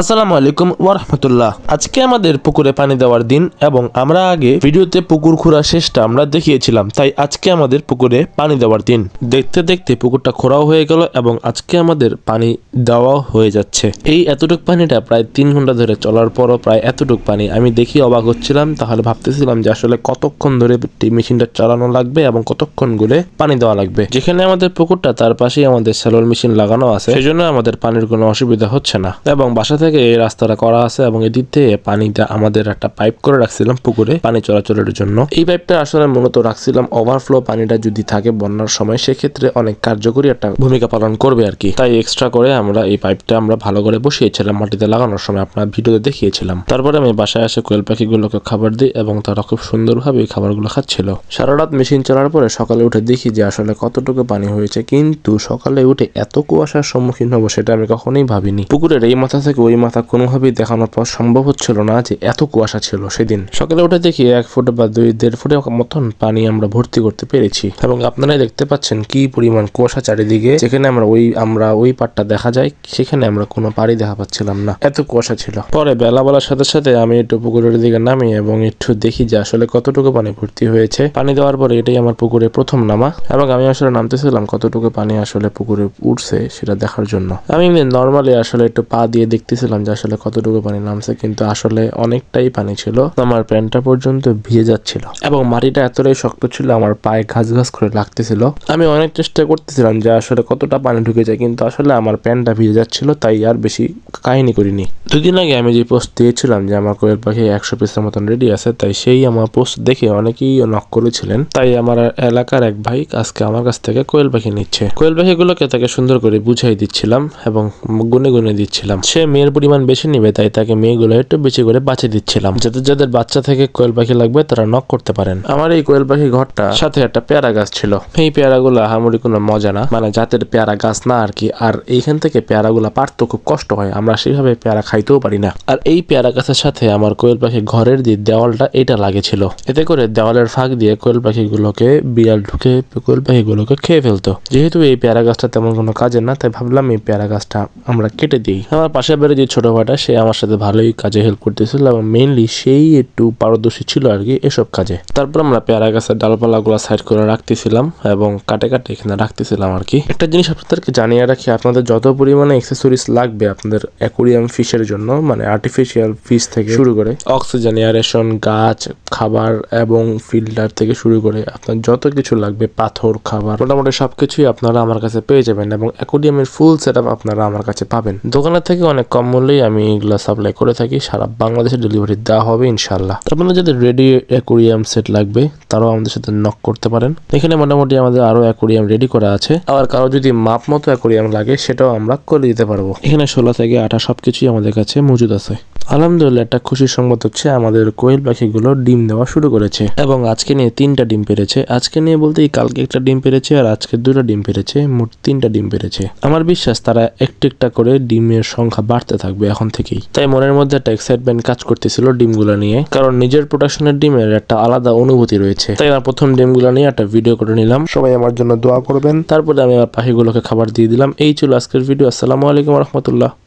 আসসালামু আলাইকুম ওয়ারহমতুল্লাহ। আজকে আমাদের পুকুরে পানি দেওয়ার দিন এবং আমরা আগে ভিডিওতে পুকুর খোঁড়া শেষটা আমরা দেখিয়েছিলাম, তাই আজকে আমাদের পুকুরে পানি দেওয়ার দিন। দেখতে দেখতে পুকুরটা খোঁড়াও হয়ে গেল এবং আজকে আমাদের পানি দেওয়াও হয়ে যাচ্ছে। এই এতটুক পানিটা প্রায় তিন ঘণ্টা ধরে চলার পরও প্রায় এতটুক পানি আমি দেখি অবাক হচ্ছিলাম, তাহলে ভাবতেছিলাম যে আসলে কতক্ষণ ধরে মেশিনটা চালানো লাগবে এবং কতক্ষণ গুলে পানি দেওয়া লাগবে। যেখানে আমাদের পুকুরটা, তার পাশেই আমাদের স্যালোর মেশিন লাগানো আছে, সেজন্য আমাদের পানির কোনো অসুবিধা হচ্ছে না। এবং বাসা থেকে এই রাস্তাটা করা আছে এবং এদিক থেকে পানিটা আমাদের একটা পাইপ করে রাখছিলাম পুকুরে পানি চলাচলের জন্য। এই পাইপটা আসলে মূলত রাখছিলাম ওভারফ্লো পানিটা যদি থাকে বন্যার সময়, সেক্ষেত্রে অনেক কার্যকরী একটা ভূমিকা পালন করবে আর কি। তাই এক্সট্রা করে আমরা এই পাইপটা আমরা ভালো করে বসিয়েছিলাম মাটিতে লাগানোর সময়, আপনার ভিডিওতে দেখিয়েছিলাম। তারপরে আমি বাসায় এসে কোয়েল পাখিগুলোকে খাবার দিই এবং তারা খুব সুন্দরভাবে এই খাবারগুলো খাচ্ছিল। সারা রাত মেশিন চালার পরে সকালে উঠে দেখি যে আসলে কতটুকু পানি হয়েছে, কিন্তু সকালে উঠে এত কুয়াশার সম্মুখীন হব সেটা আমি কখনোই ভাবিনি। পুকুরের এই মাথা থেকে ওই মাথা কোনোভাবেই দেখানোর পর সম্ভব হচ্ছিল না যে এত কুয়াশা ছিল সেদিন। সকালে উঠে দেখি এক ফুট বা দুই, দেড় ফুটের মতন পানি আমরা ভর্তি করতে পেরেছি। এবং আপনারাই দেখতে পাচ্ছেন কি পরিমাণ কুয়াশা চারিদিকে, যেখানে আমরা ওই আমরা ওই পাটটা দেখা যায়, সেখানে আমরা কোনো পাড়ি দেখা পাচ্ছিলাম না। এত কুয়াশা ছিল। পরে বেলা বলার সাথে সাথে আমি একটু পুকুরের দিকে নামি এবং একটু দেখি যে আসলে কতটুকু পানি ভর্তি হয়েছে। পানি দেওয়ার পরে এটাই আমার পুকুরে প্রথম নামা। এবং আমি আসলে নামতেছিলাম কতটুকু পানি আসলে পুকুরে উঠছে সেটা দেখার জন্য। আমি নর্মালি আসলে একটু পা দিয়ে দেখতেছিলাম যে আসলে কতটুকু পানি নামছে, কিন্তু আসলে অনেকটাই পানি ছিল। আমার প্যান্টটা পর্যন্ত ভিজে যাচ্ছিল এবং মাটিটা এতটাই শক্ত ছিল, আমার পায়ে ঘাস ঘাস করে লাগতেছিল। আমি অনেক চেষ্টা করতেছিলাম যে আসলে কতটা পানি ঢুকে যায়, কিন্তু আসলে আমার প্যান্টটা ভিজে যাচ্ছিল, তাই আর বেশি কাহিনী করিনি। দুদিন আগে আমি যে পোস্ট দিয়েছিলাম যে আমার কোয়েল পাখি একশো পিসের মতন রেডি আছে, তাই সেই আমার পোস্ট দেখে অনেকেই নক করেছিলেন। তাই আমার এলাকার এক ভাই আজকে আমার কাছ থেকে কোয়েল পাখি নিচ্ছে। কোয়েল পাখিগুলোকে তাকে সুন্দর করে বুঝাই দিচ্ছিলাম এবং গুনে গুনে দিচ্ছিলাম। সে মেয়ের পরিমাণ বেশি নেবে, তাই তাকে মেয়েগুলো একটু বেশি করে বাঁচিয়ে দিচ্ছিলাম। যাদের যাদের বাচ্চা থেকে কোয়েল পাখি লাগবে, তারা নক করতে পারেন। আমার এই কোয়েল পাখি ঘরটা সাথে একটা পেয়ারা গাছ ছিল। এই পেয়ারাগুলো হামুড়ি কোনো মজা না। মানে জাতের পেয়ারা গাছ না আর কি। আর এইখান থেকে পেয়ারাগুলো পারতো খুব কষ্ট হয়। আমরা সেভাবে পেয়ারা খাইতেও পারি না। আর এই পেয়ারা গাছের সাথে আমার কোয়েল পাখি ঘরের যে দেওয়ালটা, এটা লাগেছিল এতে করে দেওয়ালের ফাঁক দিয়ে কোয়েল পাখিগুলোকে বিড়াল ঢুকে কোয়েল পাখিগুলোকে খেয়ে ফেলতো। যেহেতু এই পেয়ারা গাছটা তেমন কোনো কাজের না, তাই ভাবলাম এই পেয়ারা গাছটা আমরা কেটে দিই। আমার পাশে পাশের বাড়ির যে ছোট সে আমার সাথে ভালোই কাজে হেল্প করতেছিল এবং মেইনলি সেই একটু পারদর্শী ছিল আর কি এসব কাজে। তারপর আমরা পেয়ারা গাছের ডালপালাগুলো সাইড করে রাখতেছিলাম এবং কাটে কাটে এখানে রাখতেছিলাম আর কি। একটা জিনিস আপনাদেরকে জানিয়ে রাখি, আপনাদের যত পরিমাণে এক্সেসরিজ লাগবে আপনাদের অ্যাকোরিয়াম ফিশের জন্য মানে আর্টিফিশিয়াল ফিশ থেকে শুরু করে অক্সিজেন এয়ারেশন গাছ, খাবার এবং ফিল্টার থেকে শুরু করে আপনার যত কিছু লাগবে, পাথর, খাবার, মোটামুটি সবকিছুই আপনারা আমার কাছে পেয়ে যাবেন এবং অ্যাকোরিয়ামের ফুল সেট আপনারা আমার কাছে পাবেন। দোকানের থেকে অনেক কম মূল্যেই আমি এগুলো সাপ্লাই করে থাকি। সারা বাংলাদেশে ডেলিভারি দেওয়া হবে ইনশাল্লাহ আপনাদের যাদের রেডি অ্যাকুরিয়াম সেট লাগবে, তারাও আমাদের সাথে নক করতে পারেন। এখানে মোটামুটি আমাদের আরও অ্যাকুরিয়াম রেডি করা আছে। আবার কারও যদি মাপ মতো অ্যাকোরিয়াম লাগে, সেটাও আমরা করে দিতে পারব। এখানে ষোলো থেকে আঠা সব কিছুই আমাদের কাছে মজুদ আছে। আলহামদুলিল্লাহ একটা খুশির সংবাদ হচ্ছে আমাদের কোয়েল পাখিগুলো ডিম দেওয়া শুরু করেছে। এবং আজকে নিয়ে তিনটা ডিম পেরেছে। আজকে নিয়ে বলতে এই কালকে একটা ডিম পেরেছে আর আজকে দুটো ডিম পেরেছে মোট তিনটা ডিম পেরেছে। আমার বিশ্বাস তারা একটু একটা করে ডিমের সংখ্যা বাড়তে থাকবে এখন থেকেই। তাই মনের মধ্যে একটা এক্সাইটমেন্ট কাজ করতেছিল ডিমগুলো নিয়ে। কারণ নিজের প্রোডাকশনের ডিমের একটা আলাদা অনুভূতি রয়েছে। তাই আমার প্রথম ডিমগুলো নিয়ে একটা ভিডিও করে নিলাম। সবাই আমার জন্য দোয়া করবেন। তারপরে আমি আমার পাখিগুলোকে খাবার দিয়ে দিলাম। এই ছিল আজকের ভিডিও আসসালামু আলাইকুম রহমতুল্লাহ।